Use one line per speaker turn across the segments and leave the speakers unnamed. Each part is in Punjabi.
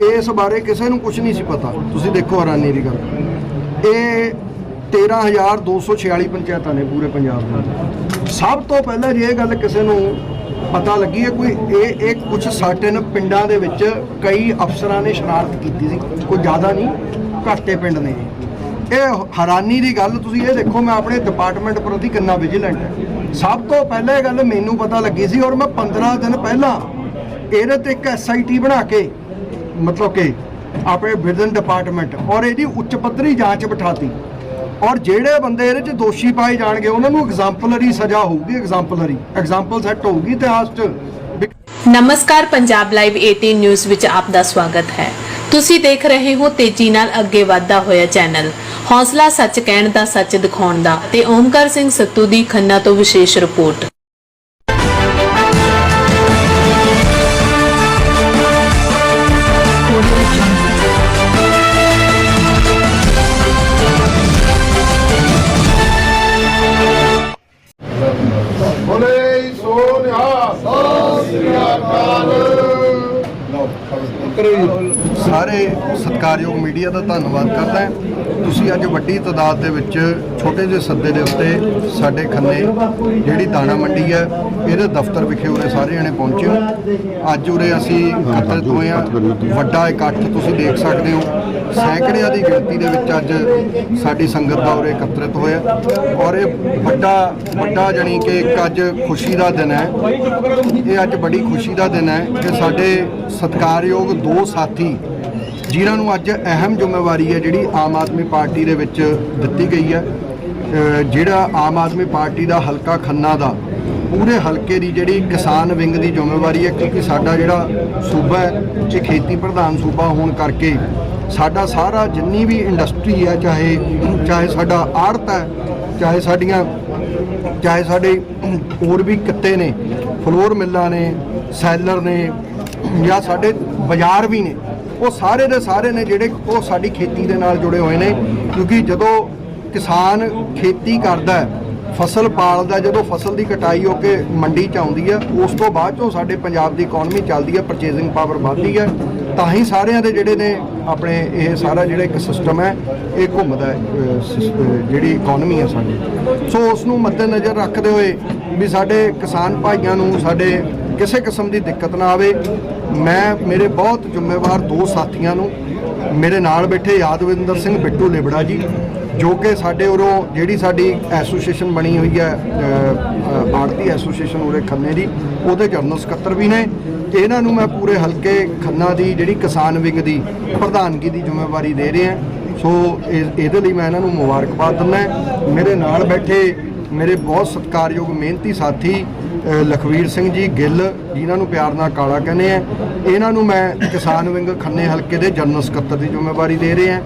ਇਸ ਬਾਰੇ ਕਿਸੇ ਨੂੰ ਕੁਝ ਨਹੀਂ ਸੀ ਪਤਾ। ਤੁਸੀਂ ਦੇਖੋ ਹੈਰਾਨੀ ਦੀ ਗੱਲ। ਇਹ 13246 ਪੰਚਾਇਤਾਂ ਨੇ ਪੂਰੇ ਪੰਜਾਬ ਦੇ ਸਭ ਤੋਂ ਪਹਿਲਾਂ ਜੇ ਇਹ ਗੱਲ ਕਿਸੇ ਨੂੰ ਪਤਾ ਲੱਗੀ ਹੈ, ਕੋਈ ਇਹ ਇਹ ਕੁਝ ਸਰਟਨ ਪਿੰਡਾਂ ਦੇ ਵਿੱਚ ਕਈ ਅਫਸਰਾਂ ਨੇ ਸ਼ਰਾਰਤ ਕੀਤੀ ਸੀ। ਕੋਈ ਜ਼ਿਆਦਾ ਨਹੀਂ, ਘਾਟੇ ਪਿੰਡ ਨੇ ਇਹ। ਇਹ ਹੈਰਾਨੀ ਦੀ ਗੱਲ, ਤੁਸੀਂ ਇਹ ਦੇਖੋ, ਮੈਂ ਆਪਣੇ ਡਿਪਾਰਟਮੈਂਟ ਪ੍ਰਤੀ ਕਿੰਨਾ ਵਿਜੀਲੈਂਟ ਹੈ। ਸਭ ਤੋਂ ਪਹਿਲਾਂ ਇਹ ਗੱਲ ਮੈਨੂੰ ਪਤਾ ਲੱਗੀ ਸੀ ਔਰ ਮੈਂ 15 ਦਿਨ ਪਹਿਲਾਂ ਇਹਦੇ ਤੇ ਇੱਕ ਐਸਆਈਟੀ ਬਣਾ ਕੇ ਮਤਲਬ ਕਿ ਆਪਣੇ ਵਿਦਨ ਡਿਪਾਰਟਮੈਂਟ ਔਰ ਇਹਦੀ ਉੱਚ ਪੱਧਰੀ ਜਾਂਚ ਬਿਠਾਤੀ। ਔਰ ਜਿਹੜੇ ਬੰਦੇ ਇਹਦੇ 'ਚ ਦੋਸ਼ੀ ਪਾਏ ਜਾਣਗੇ, ਉਹਨਾਂ ਨੂੰ ਐਗਜ਼ਾਮਪਲਰੀ ਸਜ਼ਾ ਹੋਊਗੀ ਐਗਜ਼ਾਮਪਲਰੀ ਐਗਜ਼ਾਮਪਲ ਸੈੱਟ ਹੋਊਗੀ ਇਤਿਹਾਸ 'ਚ।
ਨਮਸਕਾਰ, ਪੰਜਾਬ ਲਾਈਵ 18 ਨਿਊਜ਼ ਵਿੱਚ ਆਪ ਦਾ ਸਵਾਗਤ ਹੈ। ਤੁਸੀਂ ਦੇਖ ਰਹੇ ਹੋ ਤੇਜ਼ੀ ਨਾਲ ਅੱਗੇ ਵਧਦਾ ਹੋਇਆ ਚੈਨਲ। ਹੌਸਲਾ ਸੱਚ ਕਹਿਣ ਦਾ, ਸੱਚ ਦਿਖਾਉਣ ਦਾ ਤੇ ਓਮਕਾਰ ਸਿੰਘ ਸੱਤੂ ਦੀ ਖੰਨਾ ਤੋਂ ਵਿਸ਼ੇਸ਼ ਰਿਪੋਰਟ।
ਸਾਰੇ
ਸਤਿਕਾਰਯੋਗ ਮੀਡੀਆ ਦਾ ਧੰਨਵਾਦ ਕਰਦਾ ਹਾਂ। ਤੁਸੀਂ ਅੱਜ ਵੱਡੀ ਤਾਦਾਦ ਦੇ ਵਿੱਚ ਛੋਟੇ ਜਿਹੇ ਸੱਦੇ ਦੇ ਉੱਤੇ ਸਾਡੇ ਖੰਨੇ ਜਿਹੜੀ ਦਾਣਾ ਮੰਡੀ ਹੈ, ਇਹਦੇ ਦਫ਼ਤਰ ਵਿਖੇ ਉਰੇ ਸਾਰੇ ਜਣੇ ਪਹੁੰਚੇ ਹੋ। ਅੱਜ ਉਰੇ ਅਸੀਂ ਇਕੱਤਰਿਤ ਹੋਏ ਹਾਂ। ਵੱਡਾ ਇਕੱਠ ਤੁਸੀਂ ਦੇਖ ਸਕਦੇ ਹੋ। ਸੈਂਕੜਿਆਂ ਦੀ ਗਿਣਤੀ ਦੇ ਵਿੱਚ ਅੱਜ ਸਾਡੀ ਸੰਗਤ ਦਾ ਉਰੇ ਇਕੱਤਰਿਤ ਹੋਇਆ ਔਰ ਇਹ ਵੱਡਾ ਵੱਡਾ ਜਾਣੀ ਕਿ ਇੱਕ ਅੱਜ ਖੁਸ਼ੀ ਦਾ ਦਿਨ ਹੈ। ਇਹ ਅੱਜ ਬੜੀ ਖੁਸ਼ੀ ਦਾ ਦਿਨ ਹੈ ਕਿ ਸਾਡੇ ਸਤਿਕਾਰਯੋਗ ਦੋ ਸਾਥੀ ਜਿਨ੍ਹਾਂ ਨੂੰ ਅੱਜ ਅਹਿਮ ਜ਼ਿੰਮੇਵਾਰੀ ਹੈ ਜਿਹੜੀ ਆਮ ਆਦਮੀ ਪਾਰਟੀ ਦੇ ਵਿੱਚ ਦਿੱਤੀ ਗਈ ਹੈ ਜਿਹੜਾ ਆਮ ਆਦਮੀ ਪਾਰਟੀ ਦਾ ਹਲਕਾ ਖੰਨਾ ਦਾ, ਪੂਰੇ ਹਲਕੇ ਦੀ ਜਿਹੜੀ ਕਿਸਾਨ ਵਿੰਗ ਦੀ ਜ਼ਿੰਮੇਵਾਰੀ ਹੈ, ਕਿਉਂਕਿ ਸਾਡਾ ਜਿਹੜਾ ਸੂਬਾ ਹੈ ਇਹ ਖੇਤੀ ਪ੍ਰਧਾਨ ਸੂਬਾ ਹੋਣ ਕਰਕੇ ਸਾਡਾ ਸਾਰਾ ਜਿੰਨੀ ਵੀ ਇੰਡਸਟਰੀ ਹੈ, ਚਾਹੇ ਚਾਹੇ ਸਾਡਾ ਆੜਤ ਹੈ, ਚਾਹੇ ਸਾਡੀਆਂ, ਚਾਹੇ ਸਾਡੇ ਹੋਰ ਵੀ ਕਿੱਤੇ ਨੇ, ਫਲੋਰ ਮਿੱਲਾਂ ਨੇ, ਸੈਲਰ ਨੇ ਜਾਂ ਸਾਡੇ ਬਾਜ਼ਾਰ ਵੀ ਨੇ ਉਹ ਸਾਰੇ ਦੇ ਸਾਰੇ ਨੇ ਜਿਹੜੇ ਉਹ ਸਾਡੀ ਖੇਤੀ ਦੇ ਨਾਲ ਜੁੜੇ ਹੋਏ ਨੇ, ਕਿਉਂਕਿ ਜਦੋਂ ਕਿਸਾਨ ਖੇਤੀ ਕਰਦਾ ਹੈ, ਫਸਲ ਪਾਲਦਾ ਜਦੋਂ ਫਸਲ ਦੀ ਕਟਾਈ ਹੋ ਕੇ ਮੰਡੀ ਚ ਆਉਂਦੀ ਹੈ, ਉਸ ਤੋਂ ਬਾਅਦ ਚੋਂ ਸਾਡੇ ਪੰਜਾਬ ਦੀ ਇਕਨੋਮੀ ਚੱਲਦੀ ਹੈ ਪਰਚੇਸਿੰਗ ਪਾਵਰ ਵੱਧਦੀ ਹੈ, ਤਾਂ ਹੀ ਸਾਰਿਆਂ ਦੇ ਜਿਹੜੇ ਨੇ ਆਪਣੇ ਇਹ ਸਾਰਾ ਜਿਹੜਾ ਇੱਕ ਸਿਸਟਮ ਹੈ, ਇਹ ਘੁੰਮਦਾ ਜਿਹੜੀ ਇਕਨੋਮੀ ਹੈ ਸਾਡੀ। ਸੋ ਉਸ ਨੂੰ ਮੱਦੇਨਜ਼ਰ ਰੱਖਦੇ ਹੋਏ ਵੀ ਸਾਡੇ ਕਿਸਾਨ ਭਾਈਆਂ ਨੂੰ, ਸਾਡੇ ਕਿਸੇ ਕਿਸਮ ਦੀ ਦਿੱਕਤ ਨਾ ਆਵੇ। ਮੈਂ ਮੇਰੇ ਬਹੁਤ ਜ਼ਿੰਮੇਵਾਰ ਦੋ ਸਾਥੀਆਂ ਨੂੰ ਮੇਰੇ ਨਾਲ ਬੈਠੇ ਯਾਦਵਿੰਦਰ ਸਿੰਘ ਬਿੱਟੂ ਲੇਬੜਾ ਜੀ ਜੋ ਕਿ ਸਾਡੇ ਉਰੋਂ ਜਿਹੜੀ ਸਾਡੀ ਐਸੋਸੀਏਸ਼ਨ ਬਣੀ ਹੋਈ ਹੈ ਅ, ਐਸੋਸੀਏਸ਼ਨ ਉਰੇ ਖੰਨੇ ਦੀ ਉਹਦੇ ਜਨਰਲ ਸਕੱਤਰ ਵੀ ਨੇ। ਤੇ ਇਹਨਾਂ ਨੂੰ ਮੈਂ ਪੂਰੇ ਹਲਕੇ ਖੰਨਾ ਦੀ ਜਿਹੜੀ ਕਿਸਾਨ ਵਿੰਗ ਦੀ ਪ੍ਰਧਾਨਗੀ ਦੀ ਜ਼ਿੰਮੇਵਾਰੀ ਦੇ ਰਿਹਾ। ਸੋ ਇਹ- ਇਹਦੇ ਲਈ ਮੈਂ ਇਹਨਾਂ ਨੂੰ ਮੁਬਾਰਕਬਾਦ ਦਿੰਦਾ। ਮੇਰੇ ਨਾਲ ਬੈਠੇ ਮੇਰੇ ਬਹੁਤ ਸਤਿਕਾਰਯੋਗ ਮਿਹਨਤੀ ਸਾਥੀ ਲਖਵੀਰ ਸਿੰਘ ਜੀ ਗਿੱਲ, ਜਿਨ੍ਹਾਂ ਨੂੰ ਪਿਆਰ ਨਾਲ ਕਾਲਾ ਕਹਿੰਦੇ ਆ। ਇਹਨਾਂ ਨੂੰ ਮੈਂ ਕਿਸਾਨ ਵਿੰਗ ਖੰਨੇ ਹਲਕੇ ਦੇ ਜਨਰਲ ਸਕੱਤਰ ਦੀ ਜ਼ਿੰਮੇਵਾਰੀ ਦੇ ਰਿਹਾ।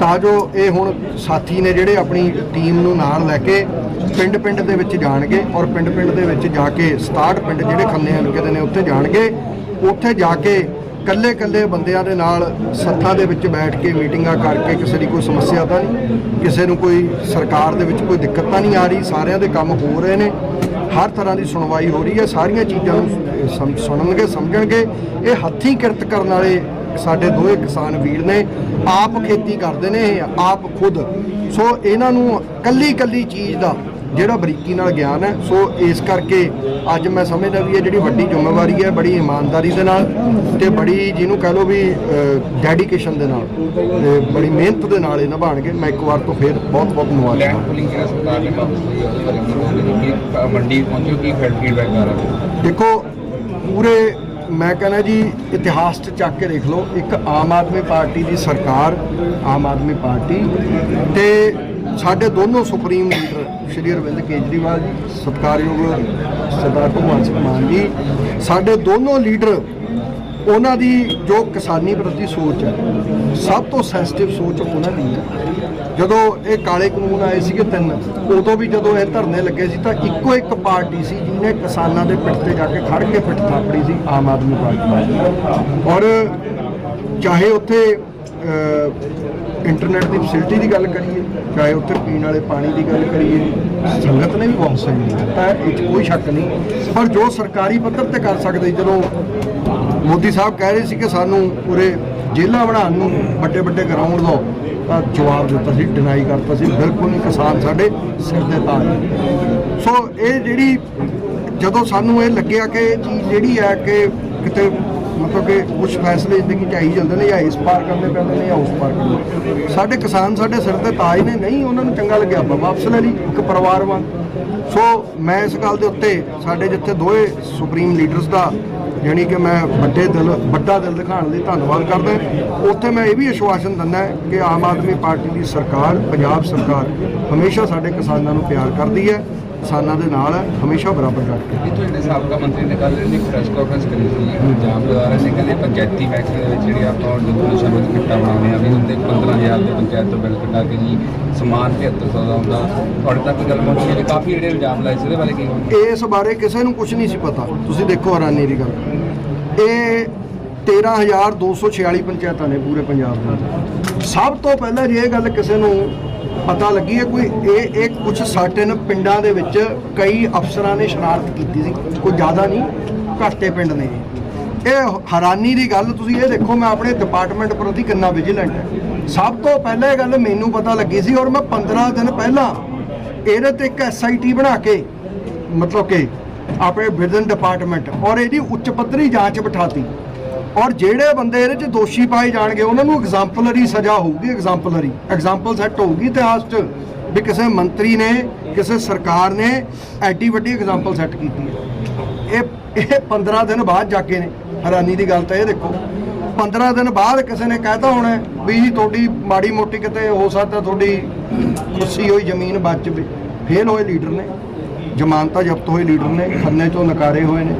ਤਾਂ ਜੋ ਇਹ ਹੁਣ ਸਾਥੀ ਨੇ ਜਿਹੜੇ ਆਪਣੀ ਟੀਮ ਨੂੰ ਨਾਲ ਲੈ ਕੇ ਪਿੰਡ ਪਿੰਡ ਦੇ ਵਿੱਚ ਜਾਣਗੇ ਔਰ ਪਿੰਡ ਪਿੰਡ ਦੇ ਵਿੱਚ ਜਾ ਕੇ 67 ਪਿੰਡ ਜਿਹੜੇ ਖੰਨੇ ਹਲਕੇ ਦੇ ਨੇ, ਉੱਥੇ ਜਾਣਗੇ। ਉੱਥੇ ਜਾ ਕੇ ਕੱਲੇ ਕੱਲੇ ਬੰਦਿਆਂ ਦੇ ਨਾਲ ਸੱਥਾਂ ਦੇ ਵਿੱਚ ਬੈਠ ਕੇ ਮੀਟਿੰਗਾਂ ਕਰਕੇ ਕਿਸੇ ਦੀ ਕੋਈ ਸਮੱਸਿਆ ਤਾਂ ਨਹੀਂ, ਕਿਸੇ ਨੂੰ ਕੋਈ ਸਰਕਾਰ ਦੇ ਵਿੱਚ ਕੋਈ ਦਿੱਕਤ ਤਾਂ ਨਹੀਂ ਆ ਰਹੀ, ਸਾਰਿਆਂ ਦੇ ਕੰਮ ਹੋ ਰਹੇ ਨੇ। ਹਰ ਤਰ੍ਹਾਂ ਦੀ ਸੁਣਵਾਈ ਹੋ ਰਹੀ ਹੈ, ਸਾਰੀਆਂ ਚੀਜ਼ਾਂ ਨੂੰ ਸਮ- ਸੁਣਨਗੇ, ਸਮਝਣਗੇ। ਇਹ ਹੱਥੀਂ ਕਿਰਤ ਕਰਨ ਵਾਲੇ ਸਾਡੇ ਦੋਏ ਕਿਸਾਨ ਵੀਰ ਨੇ, ਆਪ ਖੇਤੀ ਕਰਦੇ ਨੇ ਆਪ ਖੁਦ। ਸੋ ਇਹਨਾਂ ਨੂੰ ਕੱਲੀ ਕੱਲੀ ਚੀਜ਼ ਦਾ ਜਿਹੜਾ ਬਰੀਕੀ ਨਾਲ ਗਿਆਨ ਹੈ ਸੋ ਇਸ ਕਰਕੇ ਅੱਜ ਮੈਂ ਸਮਝਦਾ ਵੀ ਇਹ ਜਿਹੜੀ ਵੱਡੀ ਜ਼ਿੰਮੇਵਾਰੀ ਹੈ ਬੜੀ ਇਮਾਨਦਾਰੀ ਦੇ ਨਾਲ ਤੇ ਬੜੀ ਜਿਹਨੂੰ ਕਹ ਲਓ ਵੀ ਡੈਡੀਕੇਸ਼ਨ ਦੇ ਨਾਲ ਤੇ ਬੜੀ ਮਿਹਨਤ ਦੇ ਨਾਲ ਇਹ ਨਿਭਾਣਗੇ ਮੈਂ ਇੱਕ ਵਾਰ ਤੋਂ ਫੇਰ ਬਹੁਤ ਬਹੁਤ
ਲੈਂਡ
ਮੁਬਾਰਕਾਂ
ਪੁਲਿੰਗ ਜਿਹੜਾ ਸਰਕਾਰ ਨੇ ਕੀਤੀ ਹੈ, ਉਹਦੇ ਬਾਰੇ ਮੈਨੂੰ ਕੀ ਮੰਡੀ ਪਹੁੰਚੋ ਕੀ ਫੀਡਬੈਕ ਆ ਰਿਹਾ
ਦੇਖੋ ਪੂਰੇ ਮੈਂ ਕਹਿੰਦਾ ਜੀ ਇਤਿਹਾਸ 'ਚ ਚੱਕ ਕੇ ਦੇਖ ਲਓ ਇੱਕ ਆਮ ਆਦਮੀ ਪਾਰਟੀ ਦੀ ਸਰਕਾਰ ਆਮ ਆਦਮੀ ਪਾਰਟੀ ਤੇ ਸਾਡੇ ਦੋਨੋਂ ਸੁਪਰੀਮ ਲੀਡਰ ਸ਼੍ਰੀ ਅਰਵਿੰਦ ਕੇਜਰੀਵਾਲ ਜੀ, ਸਤਿਕਾਰਯੋਗ ਸਰਦਾਰ ਭਗਵੰਤ ਸਿੰਘ ਮਾਨ ਜੀ, ਸਾਡੇ ਦੋਨੋਂ ਲੀਡਰ, ਉਹਨਾਂ ਦੀ ਜੋ ਕਿਸਾਨੀ ਪ੍ਰਤੀ ਸੋਚ ਹੈ, ਸਭ ਤੋਂ ਸੈਂਸਿਟਿਵ ਸੋਚ ਉਹਨਾਂ ਦੀ ਹੈ। ਜਦੋਂ ਇਹ ਕਾਲੇ ਕਾਨੂੰਨ ਆਏ ਸੀਗੇ ਤਿੰਨ, ਉਦੋਂ ਵੀ ਜਦੋਂ ਇਹ ਧਰਨੇ ਲੱਗੇ ਸੀ ਤਾਂ ਇੱਕੋ ਇੱਕ ਪਾਰਟੀ ਸੀ ਜਿਹਨੇ ਕਿਸਾਨਾਂ ਦੇ ਪਿੱਠ ਤੇ ਜਾ ਕੇ ਖੜ ਕੇ ਪਿੱਠ ਥਾਪੜੀ ਸੀ, ਆਮ ਆਦਮੀ ਪਾਰਟੀ ਔਰ ਚਾਹੇ ਉੱਥੇ ਇੰਟਰਨੈਟ ਦੀ ਫੈਸਿਲਿਟੀ ਦੀ ਗੱਲ ਕਰੀਏ, ਚਾਹੇ ਉੱਥੇ ਪੀਣ ਵਾਲੇ ਪਾਣੀ ਦੀ ਗੱਲ ਕਰੀਏ, ਸੰਗਤ ਨੇ ਵੀ ਬਹੁਤ ਸਹਿਯੋਗ ਦਿੱਤਾ, ਇਹ 'ਚ ਕੋਈ ਸ਼ੱਕ ਨਹੀਂ। ਪਰ ਜੋ ਸਰਕਾਰੀ ਪੱਧਰ ਤੇ ਕਰ ਸਕਦੇ, ਜਦੋਂ ਮੋਦੀ ਸਾਹਿਬ ਕਹਿ ਰਹੇ ਸੀ ਕਿ ਸਾਨੂੰ ਪੂਰੇ ਜੇਲ੍ਹਾਂ ਬਣਾਉਣ ਨੂੰ ਵੱਡੇ ਵੱਡੇ ਗਰਾਊਂਡ ਦੋ ਤਾਂ ਜਵਾਬ ਦਿੱਤਾ ਸੀ ਡਿਨਾਈ ਕਰਤਾ ਸੀ, ਬਿਲਕੁਲ ਨਹੀਂ, ਕਿਸਾਨ ਸਾਡੇ ਸਿਰ ਦੇ ਤਾਜ ਸੋ ਇਹ ਜਿਹੜੀ, ਜਦੋਂ ਸਾਨੂੰ ਇਹ ਲੱਗਿਆ ਕਿ ਇਹ ਚੀਜ਼ ਜਿਹੜੀ ਹੈ ਕਿ ਕਿਤੇ ਮਤਲਬ ਕਿ ਕੁਝ ਫੈਸਲੇ ਜ਼ਿੰਦਗੀ ਚ ਆਈ ਜਾਂਦੇ ਨੇ, ਜਾਂ ਇਸ ਪਾਰ ਕਰਨੇ ਪੈਂਦੇ ਨੇ, ਜਾਂ ਉਸ ਪਾਰ ਕਰਨੇ ਸਾਡੇ ਕਿਸਾਨ ਸਾਡੇ ਸਿਰ ਤੇ ਤਾਜ ਨੇ, ਨਹੀਂ, ਉਹਨਾਂ ਨੂੰ ਚੰਗਾ ਲੱਗਿਆ ਆਪਾਂ ਵਾਪਸ ਲੈ ਲਈ, ਇੱਕ ਪਰਿਵਾਰ ਵਾਂਗ। ਸੋ ਮੈਂ ਇਸ ਗੱਲ ਦੇ ਉੱਤੇ ਸਾਡੇ ਜਿੱਥੇ ਦੋਏ ਸੁਪਰੀਮ ਲੀਡਰਸ ਦਾ ਯਾਨੀ ਕਿ ਮੈਂ ਵੱਡੇ ਦਿਲ, ਵੱਡਾ ਦਿਲ ਦਿਖਾਉਣ ਲਈ ਧੰਨਵਾਦ ਕਰਦਾ ਉੱਥੇ ਮੈਂ ਇਹ ਵੀ ਅਸ਼ਵਾਸਨ ਦਿੰਦਾ ਕਿ ਆਮ ਆਦਮੀ ਪਾਰਟੀ ਦੀ ਸਰਕਾਰ, ਪੰਜਾਬ ਸਰਕਾਰ, ਹਮੇਸ਼ਾ ਸਾਡੇ ਕਿਸਾਨਾਂ ਨੂੰ ਪਿਆਰ ਕਰਦੀ ਹੈ। ਕਿਸਾਨਾਂ ਦੇ ਨਾਲ ਹਮੇਸ਼ਾ ਬਰਾਬਰ ਰੱਖ ਕੇ।
ਇਹ ਤੋਂ ਜਿਹੜੇ ਸਾਬਕਾ ਮੰਤਰੀ ਨੇ ਕੱਲ ਜਿਹੜੀ ਪ੍ਰੈਸ ਕਾਨਫਰੰਸ ਕਰੀ ਸੀ ਪੰਜਾਬ ਲਗਾ ਰਹੇ ਨੇ ਕਹਿੰਦੇ ਪੰਚਾਇਤੀ ਫੈਕਟਰੀ ਦੇ ਵਿੱਚ ਜਿਹੜੀ ਆਪਾਂ ਜਦੋਂ ਨਸ਼ਾ ਵਿਰੋਧੀ ਕਿੱਟਾ ਬਣਾਉਂਦੇ ਆ ਵੀ ਹੁੰਦੇ 15000 ਦੇ ਪੰਚਾਇਤ ਤੋਂ ਬਿੱਲ ਕਟਾ ਕੇ ਜੀ ਸਮਾਨ 7300 ਦਾ ਹੁੰਦਾ। ਤੁਹਾਡੇ ਤੱਕ ਗੱਲ ਪਹੁੰਚੀ ਹੈ ਕਾਫੀ ਜਿਹੜੇ ਇਲਜ਼ਾਮ ਲਾਏ ਸੀ ਉਹਦੇ ਬਾਰੇ ਕੀ ਹੋਣਾ
ਇਸ ਬਾਰੇ ਕਿਸੇ ਨੂੰ ਕੁਝ ਨਹੀਂ ਸੀ ਪਤਾ। ਤੁਸੀਂ ਦੇਖੋ ਹੈਰਾਨੀ ਦੀ ਗੱਲ। ਇਹ 13246 ਪੰਚਾਇਤਾਂ ਨੇ ਪੂਰੇ ਪੰਜਾਬ ਦੇ। ਸਭ ਤੋਂ ਪਹਿਲਾਂ ਜੇ ਇਹ ਗੱਲ ਕਿਸੇ ਨੂੰ ਪਤਾ ਲੱਗੀ ਹੈ ਕੋਈ ਇਹ ਇਹ ਕੁਝ ਸਰਟਨ ਪਿੰਡਾਂ ਦੇ ਵਿੱਚ ਕਈ ਅਫਸਰਾਂ ਨੇ ਸ਼ਰਾਰਤ ਕੀਤੀ ਸੀ। ਕੋਈ ਜ਼ਿਆਦਾ ਨਹੀਂ, ਘਾਟੇ ਪਿੰਡ ਨੇ ਇਹ। ਇਹ ਹੈਰਾਨੀ ਦੀ ਗੱਲ, ਤੁਸੀਂ ਇਹ ਦੇਖੋ ਮੈਂ ਆਪਣੇ ਡਿਪਾਰਟਮੈਂਟ ਪ੍ਰਤੀ ਕਿੰਨਾ ਵਿਜੀਲੈਂਟ ਹੈ। ਸਭ ਤੋਂ ਪਹਿਲਾਂ ਇਹ ਗੱਲ ਮੈਨੂੰ ਪਤਾ ਲੱਗੀ ਸੀ ਔਰ ਮੈਂ 15 ਦਿਨ ਪਹਿਲਾਂ ਇਹਦੇ ਤੇ ਇੱਕ ਐਸਆਈਟੀ ਬਣਾ ਕੇ, ਮਤਲਬ ਕਿ ਆਪਣੇ ਵਿਦਨ ਡਿਪਾਰਟਮੈਂਟ ਔਰ ਇਹਦੀ ਉੱਚ ਪੱਧਰੀ ਜਾਂਚ ਬਿਠਾਤੀ। ਔਰ ਜਿਹੜੇ ਬੰਦੇ ਇਹਦੇ 'ਚ ਦੋਸ਼ੀ ਪਾਏ ਜਾਣਗੇ, ਉਹਨਾਂ ਨੂੰ ਐਗਜ਼ਾਮਪਲਰੀ ਸਜ਼ਾ ਹੋਊਗੀ ਐਗਜ਼ਾਮਪਲਰੀ ਐਗਜ਼ਾਮਪਲ ਸੈੱਟ ਹੋਊਗੀ ਇਤਿਹਾਸ 'ਚ ਵੀ ਕਿਸੇ ਮੰਤਰੀ ਨੇ, ਕਿਸੇ ਸਰਕਾਰ ਨੇ ਐਡੀ ਵੱਡੀ ਐਗਜ਼ਾਮਪਲ ਸੈੱਟ ਕੀਤੀ ਹੈ। ਇਹ ਇਹ 15 ਦਿਨ ਬਾਅਦ ਜਾ ਕੇ ਨੇ। ਹੈਰਾਨੀ ਦੀ ਗੱਲ ਤਾਂ ਇਹ ਦੇਖੋ। 15 ਦਿਨ ਬਾਅਦ ਕਿਸੇ ਨੇ ਕਹਿਤਾ ਹੋਣਾ ਵੀ ਜੀ ਤੁਹਾਡੀ ਮਾੜੀ ਮੋਟੀ ਕਿਤੇ ਹੋ ਸਕਦਾ, ਤੁਹਾਡੀ ਖੁੱਸੀ ਹੋਈ, ਜ਼ਮੀਨ ਬਚ ਫੇਲ ਹੋਏ ਲੀਡਰ ਨੇ। ਜ਼ਮਾਨਤਾਂ ਜ਼ਬਤ ਹੋਏ ਲੀਡਰ ਨੇ। ਖੰਨੇ ਚੋਂ ਨਕਾਰੇ ਹੋਏ ਨੇ।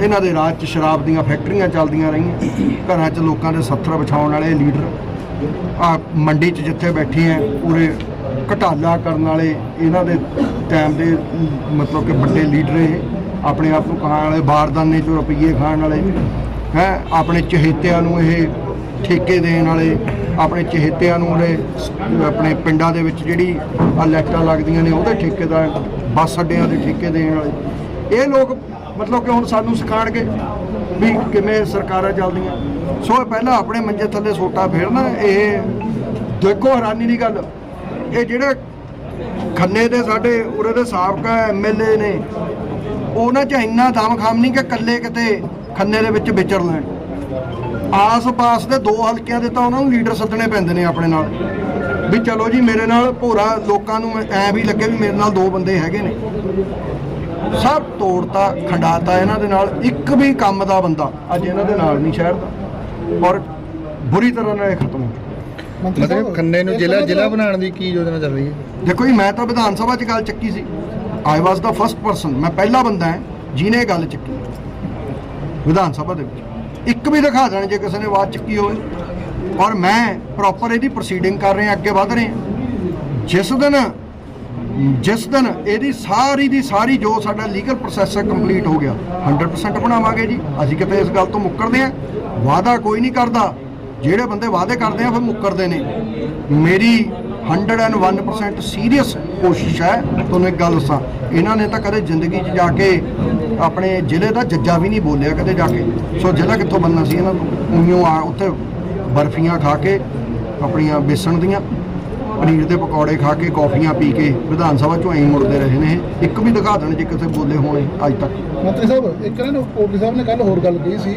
ਇਹਨਾਂ ਦੇ ਰਾਜ 'ਚ ਸ਼ਰਾਬ ਦੀਆਂ ਫੈਕਟਰੀਆਂ ਚੱਲਦੀਆਂ ਰਹੀਆਂ। ਘਰਾਂ 'ਚ ਲੋਕਾਂ ਦੇ ਸੱਥਰ ਵਿਛਾਉਣ ਵਾਲੇ ਲੀਡਰ। ਆ ਮੰਡੀ 'ਚ ਜਿੱਥੇ ਬੈਠੇ ਆ, ਪੂਰੇ ਘਟਾਲਾ ਕਰਨ ਵਾਲੇ ਇਹਨਾਂ ਦੇ ਟਾਈਮ ਦੇ, ਮਤਲਬ ਕਿ ਵੱਡੇ ਲੀਡਰ ਇਹ। ਆਪਣੇ ਆਪ ਨੂੰ ਖਾਣ ਵਾਲੇ, ਬਾਰਦਾਨੇ 'ਚੋਂ ਰੁਪਈਏ ਖਾਣ ਵਾਲੇ। ਹੈ, ਆਪਣੇ ਚਹੇਤਿਆਂ ਨੂੰ ਇਹ ਠੇਕੇ ਦੇਣ ਵਾਲੇ, ਆਪਣੇ ਚਹੇਤਿਆਂ ਨੂੰ ਉਹਦੇ ਆਪਣੇ ਪਿੰਡਾਂ ਦੇ ਵਿੱਚ ਜਿਹੜੀ ਆ ਲੱਗਦੀਆਂ ਨੇ, ਉਹਦੇ ਠੇਕੇਦਾਰ, ਬੱਸ ਅੱਡਿਆਂ ਦੇ ਠੇਕੇ ਦੇਣ ਵਾਲੇ। ਇਹ ਲੋਕ ਮਤਲਬ ਕਿ ਹੁਣ ਸਾਨੂੰ ਸਿਖਾਣਗੇ ਵੀ ਕਿਵੇਂ ਸਰਕਾਰਾਂ ਚੱਲਦੀਆਂ। ਸੋ ਇਹ ਪਹਿਲਾਂ ਆਪਣੇ ਮੰਜੇ ਥੱਲੇ ਸੋਟਾ ਫੇਰਨਾ, ਇਹ ਦੇਖੋ ਹੈਰਾਨੀ ਦੀ ਗੱਲ। ਇਹ ਜਿਹੜੇ ਖੰਨੇ ਦੇ ਸਾਡੇ ਉਰੇ ਦੇ ਸਾਬਕਾ ਐਮਐਲਏ ਨੇ, ਉਹਨਾਂ 'ਚ ਇੰਨਾ ਦਮਖਾਮ ਨਹੀਂ ਕਿ ਇਕੱਲੇ ਕਿਤੇ ਖੰਨੇ ਦੇ ਵਿੱਚ ਵਿਚਰ ਲੈਣ। ਆਸ-ਪਾਸ ਦੇ ਦੋ ਹਲਕਿਆਂ ਦੇ ਤਾਂ ਉਹਨਾਂ ਨੂੰ ਲੀਡਰ ਸੱਦਣੇ ਪੈਂਦੇ ਨੇ ਆਪਣੇ ਨਾਲ। ਵੀ ਚਲੋ ਜੀ, ਮੇਰੇ ਨਾਲ ਭੋਰਾ ਲੋਕਾਂ ਨੂੰ ਐ ਵੀ ਲੱਗੇ ਵੀ ਮੇਰੇ ਨਾਲ ਦੋ ਬੰਦੇ ਹੈਗੇ ਨੇ। ਸਭ ਤੋੜਤਾ ਖੰਡਾਤਾ ਇਹਨਾਂ ਦੇ ਨਾਲ ਇੱਕ ਵੀ ਕੰਮ ਦਾ ਬੰਦਾ ਅੱਜ ਇਹਨਾਂ ਦੇ ਨਾਲ ਨਹੀਂ ਸ਼ਹਿਰ ਦਾ। ਔਰ ਬੁਰੀ ਤਰ੍ਹਾਂ ਨਾਲ ਇਹ ਖਤਮ ਹੋ ਗਿਆ
ਮਤਲਬ ਖੰਨੇ ਨੂੰ ਜ਼ਿਲ੍ਹਾ ਜ਼ਿਲ੍ਹਾ ਬਣਾਉਣ ਦੀ ਕੀ ਯੋਜਨਾ ਚੱਲ ਰਹੀ ਹੈ?
ਦੇਖੋ ਜੀ ਮੈਂ ਤਾਂ ਵਿਧਾਨ ਸਭਾ 'ਚ ਗੱਲ ਚੱਕੀ ਸੀ। ਆਈ ਵਾਸ ਦਾ ਫਰਸਟ ਪਰਸਨ ਮੈਂ ਪਹਿਲਾ ਬੰਦਾ ਹਾਂ ਜਿਹਨੇ ਗੱਲ ਚੱਕੀ। ਵਿਧਾਨ ਸਭਾ ਦੇ ਵਿੱਚ। ਇੱਕ ਵੀ ਦਿਖਾ ਦੇਣ ਜੇ ਕਿਸੇ ਨੇ ਆਵਾਜ਼ ਚੱਕੀ ਹੋਵੇ। ਔਰ ਮੈਂ ਪ੍ਰੋਪਰ ਇਹਦੀ ਪ੍ਰੋਸੀਡਿੰਗ ਕਰ ਰਹੇ ਅੱਗੇ ਵਧ ਰਹੇ। ਜਿਸ ਦਿਨ ਜਿਸ ਦਿਨ ਇਹਦੀ ਸਾਰੀ ਦੀ ਸਾਰੀ ਜੋ ਸਾਡਾ ਲੀਗਲ ਪ੍ਰੋਸੈਸ ਹੈ ਕੰਪਲੀਟ ਹੋ ਗਿਆ 100% ਬਣਾਵਾਂਗੇ ਜੀ। ਅਸੀਂ ਕਿਤੇ ਇਸ ਗੱਲ ਤੋਂ ਮੁੱਕਰਦੇ ਹਾਂ। ਵਾਅਦਾ ਕੋਈ ਨਹੀਂ ਕਰਦਾ। ਜਿਹੜੇ ਬੰਦੇ ਵਾਅਦੇ ਕਰਦੇ ਆ, ਫਿਰ ਮੁੱਕਰਦੇ ਨੇ। ਮੇਰੀ 101% ਸੀਰੀਅਸ ਕੋਸ਼ਿਸ਼ ਹੈ, ਤੁਹਾਨੂੰ ਇੱਕ ਗੱਲ ਦੱਸਾਂ। ਇਹਨਾਂ ਨੇ ਤਾਂ ਕਦੇ ਜ਼ਿੰਦਗੀ 'ਚ ਜਾ ਕੇ ਆਪਣੇ ਜ਼ਿਲ੍ਹੇ ਦਾ ਜੱਜਾ ਵੀ ਨਹੀਂ ਬੋਲਿਆ ਕਦੇ ਜਾ ਕੇ। ਸੋ ਜ਼ਿਲ੍ਹਾ ਕਿੱਥੋਂ ਬੰਨਣਾ ਸੀ ਇਹਨਾਂ ਨੂੰ ਉਈਓ ਆ, ਉੱਥੇ ਬਰਫੀਆਂ ਖਾ ਕੇ ਆਪਣੀਆਂ ਬੇਸਣ ਦੀਆਂ। ਪਨੀਰ ਦੇ ਪਕੌੜੇ ਖਾ ਕੇ ਕੌਫੀਆਂ ਪੀ ਕੇ ਵਿਧਾਨ ਸਭਾ ਚੋਂ ਐਂ ਮੁੜਦੇ ਰਹੇ ਨੇ। ਇੱਕ ਵੀ ਦਿਖਾ ਦੇਣ ਜੇ ਕਿਤੇ ਬੋਲੇ ਹੋਣੇ ਅੱਜ ਤੱਕ।
ਮੰਤਰੀ ਸਾਹਿਬ ਇੱਕ ਨਾ ਕੋਟਲੀ ਸਾਹਿਬ ਨੇ ਕੱਲ ਹੋਰ ਗੱਲ ਕਹੀ ਸੀ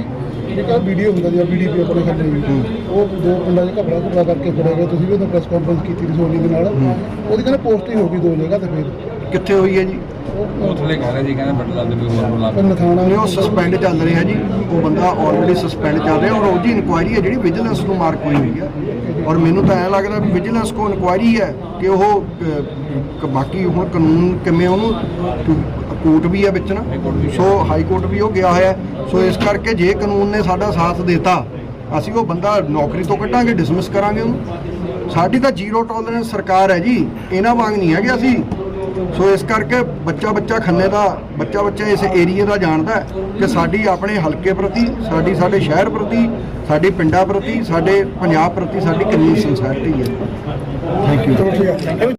ਕਿ ਕੱਲ ਵੀਡੀਓ ਹੁੰਦਾ ਜੀ ਬੀਡੀਪੀ ਆਪਣੇ ਖੰਨੇ ਉਹ ਦੋ ਪਿੰਡਾਂ 'ਚ ਘਬਰਾ ਘਬਰਾ ਕਰਕੇ ਫੜੇ ਗਏ ਤੁਸੀਂ ਵੀ ਉਹਦਾ ਪ੍ਰੈਸ ਕਾਨਫਰੰਸ ਕੀਤੀ ਸੀ ਸੋਨੀ ਦੇ ਨਾਲ। ਉਹਦੀ ਕਹਿੰਦੇ ਪੋਸਟਿੰਗ ਹੋ ਗਈ ਦੋ ਜਗ੍ਹਾ ਤੇ ਫਿਰ।
ਕਿੱਥੇ ਹੋਈ ਹੈ ਜੀ?
ਉਹ ਥੱਲੇ ਕਹਿ ਰਹੇ ਜੀ ਕਹਿੰਦੇ ਬਟਲਾ ਦੇ ਵੀ ਹੋਰ ਬੁਲਾ
ਪਰ ਨਥਾਣਾ
ਨਹੀਂ ਉਹ ਸਸਪੈਂਡ ਚੱਲ ਰਿਹਾ ਜੀ। ਉਹ ਬੰਦਾ ਆਲਰੇਡੀ ਸਸਪੈਂਡ ਚੱਲ ਰਿਹਾ। ਔਰ ਉਹਦੀ ਇਨਕੁਆਇਰੀ ਹੈ ਜਿਹੜੀ ਵਿਜੀਲੈਂਸ ਨੂੰ ਮਾਰਕ ਹੋਈ ਹੋਈ ਹੈ ਔਰ ਮੈਨੂੰ ਤਾਂ ਐਂ ਲੱਗਦਾ ਵੀ ਵਿਜੀਲੈਂਸ ਕੋ ਇਨਕੁਆਇਰੀ ਹੈ ਕਿ ਉਹ ਕ- ਬਾਕੀ ਹੁਣ ਕਾਨੂੰਨ ਕਿਵੇਂ ਉਹਨੂੰ ਕੋਰਟ ਵੀ ਹੈ ਵਿੱਚ ਨਾ। ਸੋ ਹਾਈ ਕੋਰਟ ਵੀ ਉਹ ਗਿਆ ਹੋਇਆ। ਹੈ। ਸੋ ਇਸ ਕਰਕੇ ਜੇ ਕਾਨੂੰਨ ਨੇ ਸਾਡਾ ਸਾਥ ਦਿੱਤਾ ਅਸੀਂ ਉਹ ਬੰਦਾ ਨੌਕਰੀ ਤੋਂ ਕੱਢਾਂਗੇ ਡਿਸਮਿਸ ਕਰਾਂਗੇ ਉਹਨੂੰ। ਸਾਡੀ ਤਾਂ ਜ਼ੀਰੋ ਟੋਲਰੈਂਸ ਸਰਕਾਰ ਹੈ ਜੀ। ਇਹਨਾਂ ਵਾਂਗ ਨਹੀਂ ਹੈਗੇ ਅਸੀਂ। ਸੋ ਇਸ ਕਰਕੇ ਬੱਚਾ ਬੱਚਾ ਖੰਨੇ ਦਾ, ਬੱਚਾ ਬੱਚਾ ਇਸ ਏਰੀਏ ਦਾ ਜਾਣਦਾ ਕਿ ਸਾਡੀ ਆਪਣੇ ਹਲਕੇ ਪ੍ਰਤੀ, ਸਾਡੀ ਸਾਡੇ ਸ਼ਹਿਰ ਪ੍ਰਤੀ, ਸਾਡੀ ਪਿੰਡਾਂ ਪ੍ਰਤੀ, ਸਾਡੇ ਪੰਜਾਬ ਪ੍ਰਤੀ ਸਾਡੀ ਕਿੰਨੀ ਸਿੰਸੈਰਿਟੀ ਹੈ। Thank you